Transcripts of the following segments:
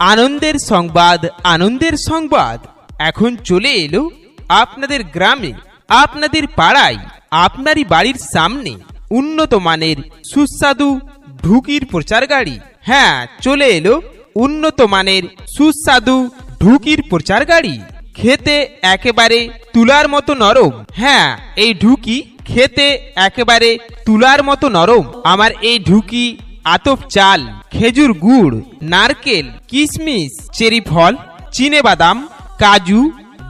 আনন্দের সংবাদ আনন্দের সংবাদ। এখন চলে এলো আপনাদের গ্রামে, আপনাদের পাড়ায়, আপনারই বাড়ির সামনে উন্নত মানের সুস্বাদু ঢুকির প্রচার গাড়ি। হ্যাঁ চলে এলো উন্নত মানের সুস্বাদু ঢুকির প্রচার গাড়ি। খেতে একেবারে তুলার মতো নরম। হ্যাঁ এই ঢুকি খেতে একেবারে তুলার মতো নরম। আমার এই ঢুকি আতপ চাল। খেজুর গুড়, নারকেল কিশমিশ চেরি ফল, চিনে বাদাম, কাজু,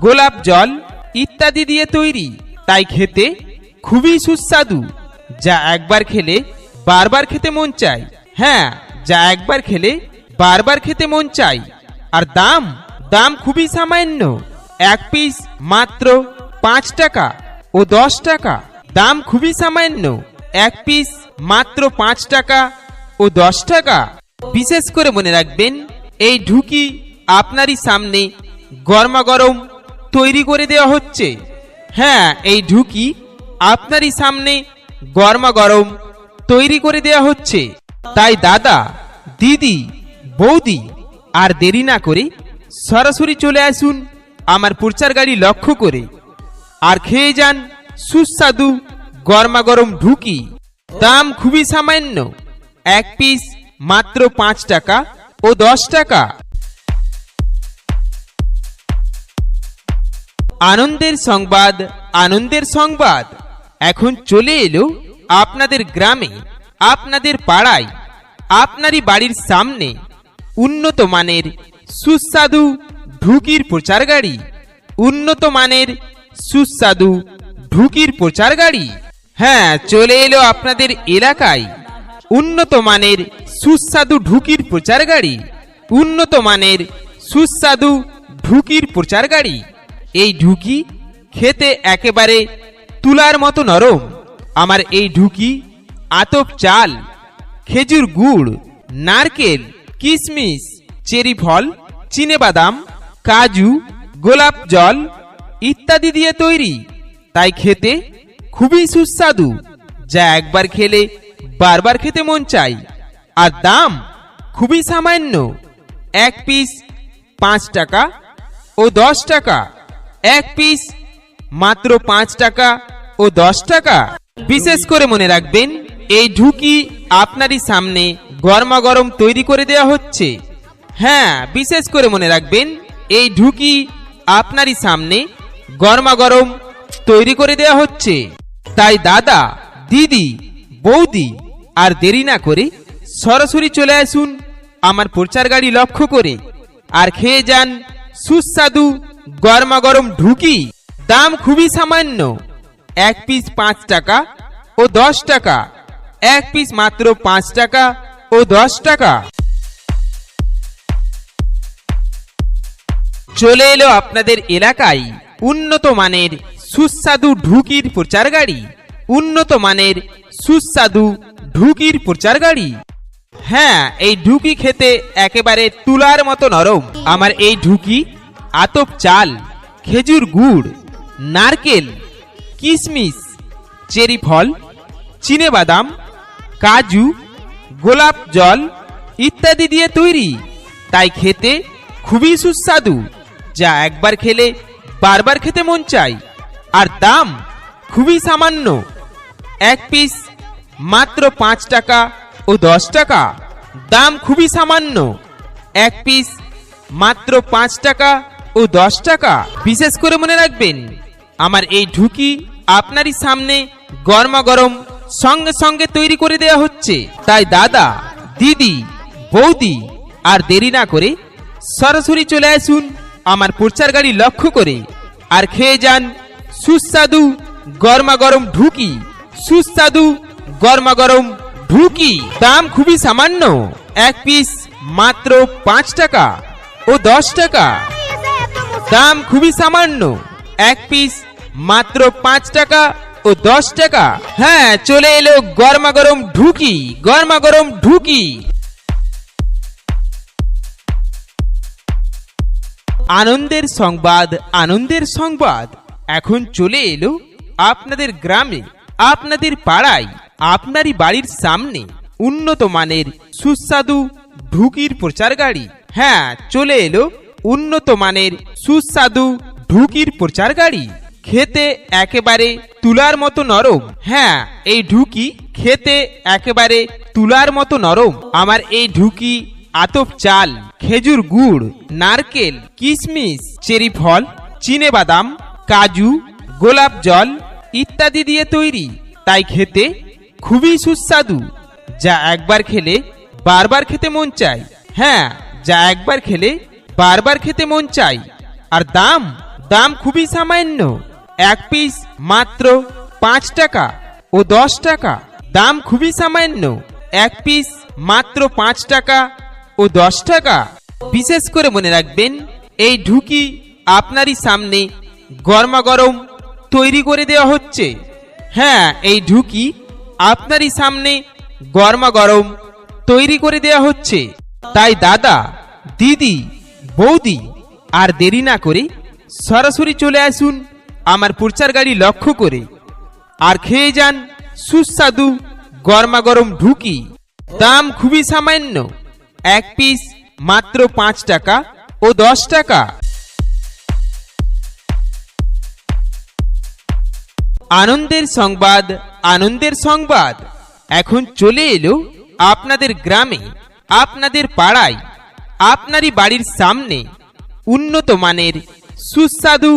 গোলাপ জল ইত্যাদি দিয়ে তৈরি। তাই খেতে খুবই সুস্বাদু। যা একবার খেলে বারবার খেতে মন চাই হ্যাঁ যা একবার খেলে বারবার খেতে মন চাই আর দাম দাম খুবই সামান্য। এক পিস মাত্র পাঁচ টাকা ও দশ টাকা। দাম খুবই সামান্য। এক পিস মাত্র পাঁচ টাকা ও দশ টাকা। বিশেষ করে মনে রাখবেন, এই ঢুকি আপনারই সামনে গরমা গরম তৈরি করে দেওয়া হচ্ছে। হ্যাঁ এই ঢুকি আপনারই সামনে গরমা গরম তৈরি করে দেওয়া হচ্ছে। তাই দাদা, দিদি, বৌদি, আর দেরি না করে সরাসরি চলে আসুন আমার প্রচার গাড়ি লক্ষ্য করে। আর খেয়ে যান সুস্বাদু গরমা গরম ঢুকি। দাম খুবই সামান্য, এক পিস মাত্র পাঁচ টাকা ও দশ টাকা। আনন্দের সংবাদ আনন্দের সংবাদ। এখন চলে এলো আপনাদের গ্রামে, আপনাদের পাড়ায়, আপনারই বাড়ির সামনে উন্নত মানের সুস্বাদু ঢুকির প্রচার গাড়ি। উন্নত মানের সুস্বাদু ঢুকির প্রচার গাড়ি। হ্যাঁ চলে এলো আপনাদের এলাকায়। উন্নত মানের সুস্বাদু ঢুকির প্রচার গাড়ি। উন্নত মানের সুস্বাদু ঢুকির প্রচার গাড়ি। এই ঢুকি খেতে একেবারে তুলার মতো নরম। আমার এই ঢুকি আতপ চাল, খেজুর গুড়, নারকেল কিশমিশ চেরি ফল বাদাম কাজু, গোলাপ জল ইত্যাদি দিয়ে তৈরি। তাই খেতে খুবই সুস্বাদু। যা একবার খেলে বারবার খেতে মন চাই। আর দাম খুবই সামান্য। এক পিস পাঁচ টাকা ও দশ টাকা। এক পিস মাত্র পাঁচ টাকা ও দশ টাকা। বিশেষ করে মনে রাখবেন, এই ঢুকি আপনারই সামনে গরমা গরম তৈরি করে দেওয়া হচ্ছে। হ্যাঁ বিশেষ করে মনে রাখবেন, এই ঢুকি আপনারই সামনে গরমা গরম তৈরি করে দেওয়া হচ্ছে। তাই দাদা, দিদি বৌদি, আর দেরি না করে সরাসরি চলে আসুন আমার প্রচার গাড়ি লক্ষ্য করে। আর খেয়ে যান সুস্বাদু গরমা গরম ঢুকি। দাম খুবই সামান্য, এক পিস পাঁচ টাকা ও দশ টাকা, এক পিস মাত্র পাঁচ টাকা ও দশ টাকা। চলে এলো আপনাদের এলাকায় উন্নত মানের সুস্বাদু ঢুকির প্রচার গাড়ি। উন্নত মানের সুস্বাদু ঢুকির প্রচার গাড়ি। হ্যাঁ এই ঢুকি খেতে একেবারে তুলার মতো নরম। আমার এই ঢুকি আতপ চাল, খেজুর গুড়, নারকেল কিশমিশ চেরি ফল চিনে বাদাম কাজু, গোলাপ জল ইত্যাদি দিয়ে তৈরি। তাই খেতে খুবই সুস্বাদু, যা একবার খেলে বারবার খেতে মন চায়। আর দাম খুবই সামান্য। এক পিস মাত্র পাঁচ টাকা ও দশ টাকা। দাম খুবই সামান্য। এক পিস মাত্র পাঁচ টাকা ও দশ টাকা। বিশেষ করে মনে রাখবেন, আমার এই ঢুকি আপনারই সামনে গরমা গরম সঙ্গে সঙ্গে তৈরি করে দেওয়া হচ্ছে। তাই দাদা, দিদি, বৌদি, আর দেরি না করে সরাসরি চলে আসুন আমার প্রচার গাড়ি লক্ষ্য করে। আর খেয়ে যান সুস্বাদু গরমা গরম ঢুকি, সুস্বাদু গরমা গরম ঢুকি, দাম খুবই সামান্য। এক পিস মাত্র পাঁচ টাকা ও দশ টাকা। দাম খুবই সামান্য। এক পিস মাত্র পাঁচ টাকা ও দশ টাকা। হ্যাঁ চলে এলো গরমা গরম ঢুকি গরমা গরম ঢুকি। আনন্দের সংবাদ আনন্দের সংবাদ। এখন চলে এলো আপনাদের গ্রামে, আপনাদের পাড়ায়। আপনারই বাড়ির সামনে উন্নত মানের সুস্বাদু ঢুকির প্রচার গাড়ি। হ্যাঁ চলে এলো উন্নত মানের সুস্বাদু ঢুকির প্রচার গাড়ি। খেতে একেবারে তুলার মতো নরম। হ্যাঁ এই ঢুকি খেতে একেবারে তুলার মতো নরম। আমার এই ঢুকি আতপ চাল, খেজুর গুড়, নারকেল, কিশমিশ, চেরি ফল, চিনে বাদাম, কাজু, গোলাপ জল ইত্যাদি দিয়ে তৈরি। তাই খেতে খুবই সুস্বাদু, যা একবার খেলে বারবার খেতে মন চাই হ্যাঁ যা একবার খেলে বারবার খেতে মন চাই আর দাম দাম খুবই সামান্য। এক পিস মাত্র পাঁচ টাকা ও দশ টাকা। দাম খুবই সামান্য। এক পিস মাত্র পাঁচ টাকা ও দশ টাকা। বিশেষ করে মনে রাখবেন, এই ঢুকি আপনারই সামনে গরমা গরম তৈরি করে দেওয়া হচ্ছে। হ্যাঁ এই ঢুকি আপনারই সামনে গরমা গরম তৈরি করে দেওয়া হচ্ছে। তাই দাদা, দিদি, বৌদি, আর দেরি না করে সরাসরি চলে আসুন আমার প্রচার গাড়ি লক্ষ্য করে। আর খেয়ে যান সুস্বাদু গরমা গরম ঢুকি। দাম খুবই সামান্য, এক পিস মাত্র পাঁচ টাকা ও দশ টাকা। আনন্দের সংবাদ আনন্দের সংবাদ। এখন চলে এলো আপনাদের গ্রামে, আপনাদের পাড়ায়, আপনারই বাড়ির সামনে উন্নত মানের সুস্বাদু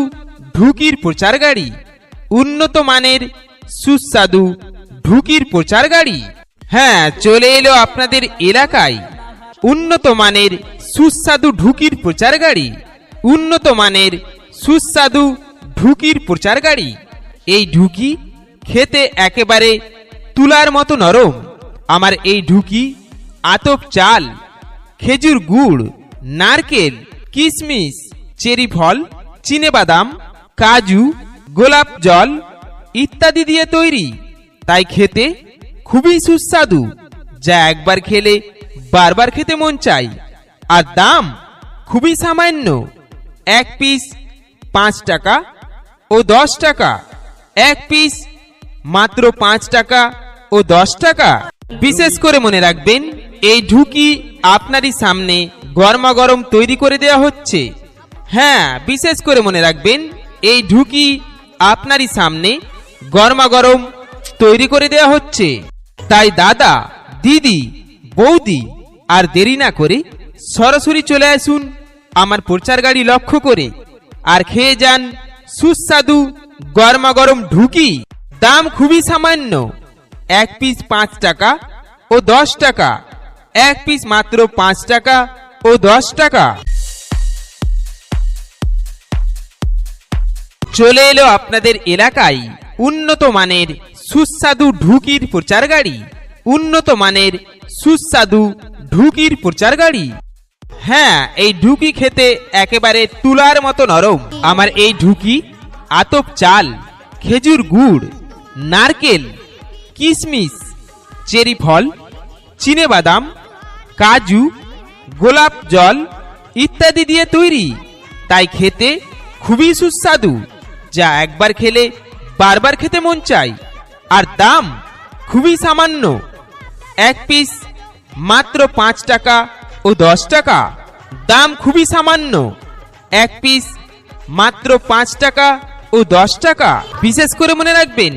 ঢুকির প্রচার গাড়ি। উন্নত মানের সুস্বাদু ঢুকির প্রচার গাড়ি। হ্যাঁ চলে এলো আপনাদের এলাকায় উন্নত মানের সুস্বাদু ঢুকির প্রচার গাড়ি। উন্নত মানের সুস্বাদু ঢুকির প্রচার গাড়ি। এই ঢুকি খেতে একেবারে তুলার মতো নরম। আমার এই ঢুকি, আতপ চাল, খেজুর গুড়, নারকেল কিশমিশ চেরি ফল বাদাম কাজু, গোলাপ জল ইত্যাদি দিয়ে তৈরি। তাই খেতে খুবই সুস্বাদু। যা একবার খেলে বারবার খেতে মন চাই আর দাম খুবই সামান্য। এক পিস পাঁচ টাকা ও দশ টাকা। এক পিস মাত্র পাঁচ টাকা ও দশ টাকা। বিশেষ করে মনে রাখবেন, এই ঢুকি আপনারই সামনে গরমা গরম তৈরি করে দেওয়া হচ্ছে। হ্যাঁ বিশেষ করে মনে রাখবেন, এই ঢুকি আপনারই সামনে গরমা গরম তৈরি করে দেওয়া হচ্ছে। তাই দাদা, দিদি, বৌদি, আর দেরি না করে সরাসরি চলে আসুন আমার প্রচার গাড়ি লক্ষ্য করে। আর খেয়ে যান সুস্বাদু গরমা গরম ঢুকি। দাম খুবই সামান্য। এক পিস পাঁচ টাকা ও দশ টাকা। এক পিস মাত্র পাঁচ টাকা ও দশ টাকা। চলে এলো আপনাদের এলাকায় উন্নত মানের সুস্বাদু ঢুকির প্রচার গাড়ি। উন্নত মানের সুস্বাদু ঢুকির প্রচার গাড়ি। হ্যাঁ এই ঢুকি খেতে একেবারে তুলার মতো নরম। আমার এই ঢুকি আতপ চাল, খেজুর গুড় নারকেল কিশমিশ চেরি ফল বাদাম কাজু, গোলাপ জল ইত্যাদি দিয়ে তৈরি। তাই খেতে খুবই সুস্বাদু, যা একবার খেলে বারবার খেতে মন চায়। আর দাম খুবই সামান্য, এক পিস মাত্র পাঁচ টাকা ও দশ টাকা। দাম খুবই সামান্য, এক পিস মাত্র পাঁচ টাকা ও দশ টাকা। বিশেষ করে মনে রাখবেন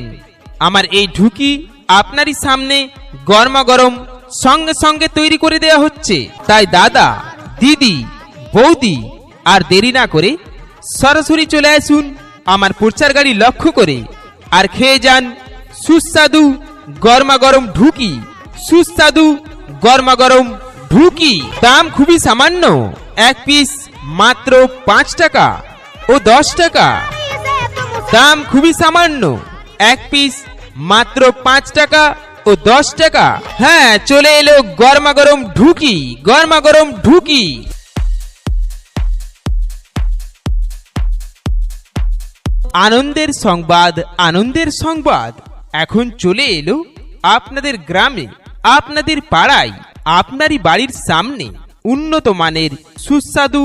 আমার এই ঢুকি আপনারই সামনে গরমা গরম সঙ্গে সঙ্গে তৈরি করে দেওয়া হচ্ছে। তাই দাদা, দিদি, বৌদি আর দেরি না করে সরাসরি চলে আসুন আমার প্রচার গাড়ি লক্ষ্য করে আর খেয়ে যান সুস্বাদু গরমা গরম ঢুকি। সুস্বাদু গরমা গরম ঢুকি। দাম খুবই সামান্য, এক পিস মাত্র পাঁচ টাকা ও দশ টাকা। দাম খুবই সামান্য। এক পিস মাত্র পাঁচ টাকা ও দশ টাকা। হ্যাঁ চলে এলো গরমা গরম ঢুকি গরমা গরম ঢুকি। আনন্দের সংবাদ আনন্দের সংবাদ। এখন চলে এলো আপনাদের গ্রামে, আপনাদের পাড়ায়, আপনারই বাড়ির সামনে উন্নত মানের সুস্বাদু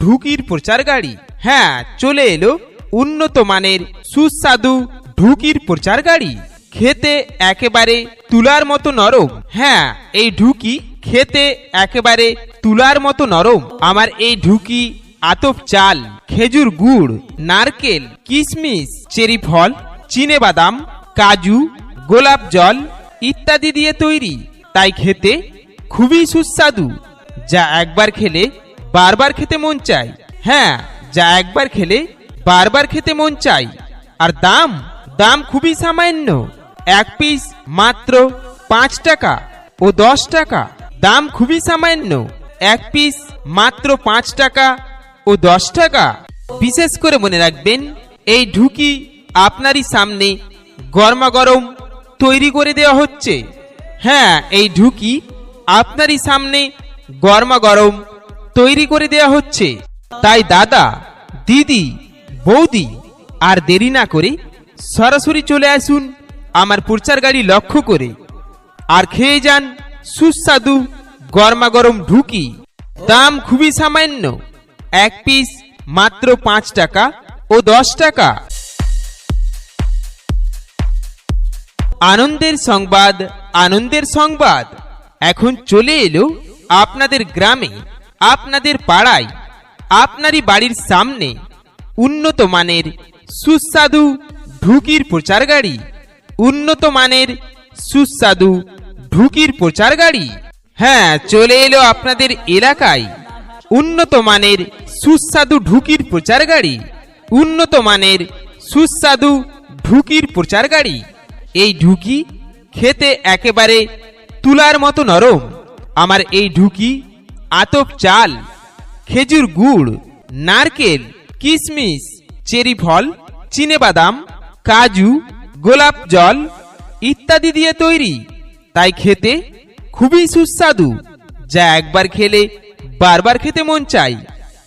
ঢুকির প্রচার গাড়ি হ্যাঁ চলে এলো উন্নত মানের সুস্বাদু ঢুকির প্রচার গাড়ি। খেতে একেবারে তুলার মতো নরম। হ্যাঁ এই ঢুকি খেতে একেবারে তুলার মতো নরম। আমার এই ঢুকি আতপ চাল, খেজুর গুড়, নারকেল কিশমিশ চেরি ফল, চিনে বাদাম, কাজু, গোলাপ জল ইত্যাদি দিয়ে তৈরি। তাই খেতে খুবই সুস্বাদু। যা একবার খেলে বারবার খেতে মন চায়। হ্যাঁ যা একবার খেলে বারবার খেতে মন চাই আর দাম দাম খুবই সামান্য। এক পিস মাত্র পাঁচ টাকা ও দশ টাকা। দাম খুবই সামান্য। এক পিস মাত্র পাঁচ টাকা ও দশ টাকা। বিশেষ করে মনে রাখবেন, এই ঢুকি আপনারই সামনে গরমা গরম তৈরি করে দেওয়া হচ্ছে। হ্যাঁ এই ঢুকি আপনারই সামনে গরমা গরম তৈরি করে দেওয়া হচ্ছে। তাই দাদা, দিদি, বৌদি আর দেরি না করে সরাসরি চলে আসুন আমার প্রচার গাড়ি লক্ষ্য করে। আর খেয়ে যান সুস্বাদু গরমা গরম ঢুকি। দাম খুবই সামান্য। এক পিস মাত্র পাঁচ টাকা ও দশ টাকা। আনন্দের সংবাদ আনন্দের সংবাদ। এখন চলে এলো আপনাদের গ্রামে, আপনাদের পাড়ায়, আপনারই বাড়ির সামনে উন্নত মানের সুস্বাদু ঢুকির প্রচার গাড়ি। উন্নত মানের সুস্বাদু ঢুকির প্রচার গাড়ি। হ্যাঁ চলে এলো আপনাদের এলাকায়। উন্নত মানের সুস্বাদু ঢুকির প্রচার গাড়ি। উন্নত মানের সুস্বাদু ঢুকির প্রচার গাড়ি। এই ঢুকি খেতে একেবারে তুলার মতো নরম। আমার এই ঢুকি আতপ চাল, খেজুর গুড়, নারকেল কিশমিশ চেরি ফল বাদাম কাজু, গোলাপ জল ইত্যাদি দিয়ে তৈরি। তাই খেতে খুবই সুস্বাদু। যা একবার খেলে বারবার খেতে মন চাই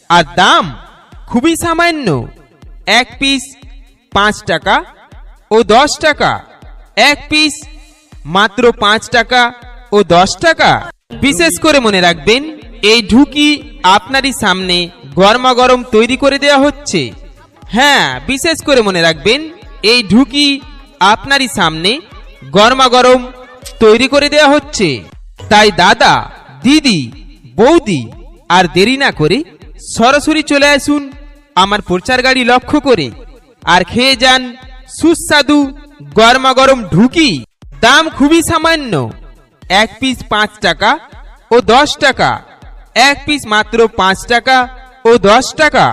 আর দাম খুবই সামান্য। এক পিস পাঁচ টাকা ও দশ টাকা। এক পিস মাত্র পাঁচ টাকা ও দশ টাকা। বিশেষ করে মনে রাখবেন, এই ঢুকি আপনারই সামনে গরমা গরম তৈরি করে দেওয়া হচ্ছে। হ্যাঁ বিশেষ করে মনে রাখবেন এই ঢুকি আপনারই সামনে গরমা গরম তৈরি করে দেওয়া হচ্ছে। তাই দাদা, দিদি, বৌদি আর দেরি না করে সরাসরি চলে আসুন আমার প্রচার গাড়ি লক্ষ্য করে আর খেয়ে যান সুস্বাদু গরমা গরম ঢুকি। দাম খুবই সামান্য, এক পিস পাঁচ টাকা ও দশ টাকা, এক পিস মাত্র পাঁচ টাকা ও দশ টাকা।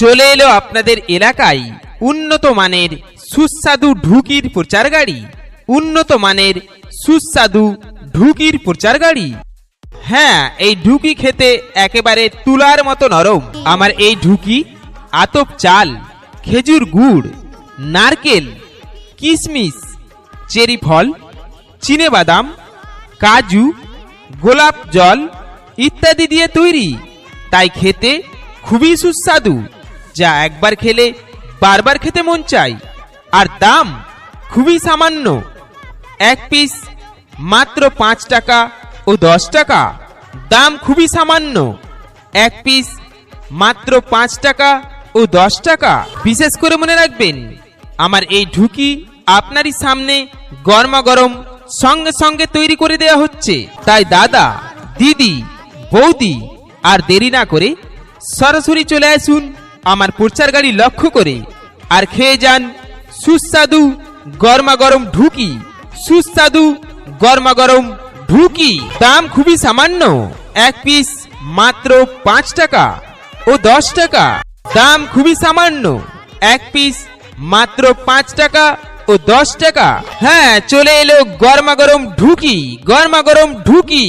চলে এলো আপনাদের এলাকায় উন্নত মানের সুস্বাদু ঢুকির প্রচার গাড়ি। উন্নত মানের সুস্বাদু ঢুকির প্রচার গাড়ি। হ্যাঁ এই ঢুকি খেতে একেবারে তুলার মতো নরম। আমার এই ঢুকি আতপ চাল, খেজুর গুড়, নারকেল কিশমিশ চেরি ফল, চিনে বাদাম, কাজু, গোলাপ জল ইত্যাদি দিয়ে তৈরি। তাই খেতে খুবই সুস্বাদু। যা একবার খেলে বারবার খেতে মন চাই আর দাম খুবই সামান্য। এক পিস মাত্র পাঁচ টাকা ও দশ টাকা। দাম খুবই সামান্য। এক পিস মাত্র পাঁচ টাকা ও দশ টাকা। বিশেষ করে মনে রাখবেন, আমার এই ঢুকি আপনারই সামনে গরমা গরম সঙ্গে সঙ্গে তৈরি করে দেওয়া হচ্ছে। তাই দাদা, দিদি, বৌদি, আর দেরি না করে সরাসরি চলে আসুন আমার প্রচার গাড়ি লক্ষ্য করে আর খেয়ে যান সুস্বাদু গরমা গরম ঢুকি। সুস্বাদু গরমা গরম ঢুকি। দাম খুবই সামান্য। এক পিস মাত্র পাঁচ টাকা ও দশ টাকা। দাম খুবই সামান্য। এক পিস মাত্র পাঁচ টাকা ও দশ টাকা। হ্যাঁ চলে এলো গরমা গরম ঢুকি গরমা গরম ঢুকি।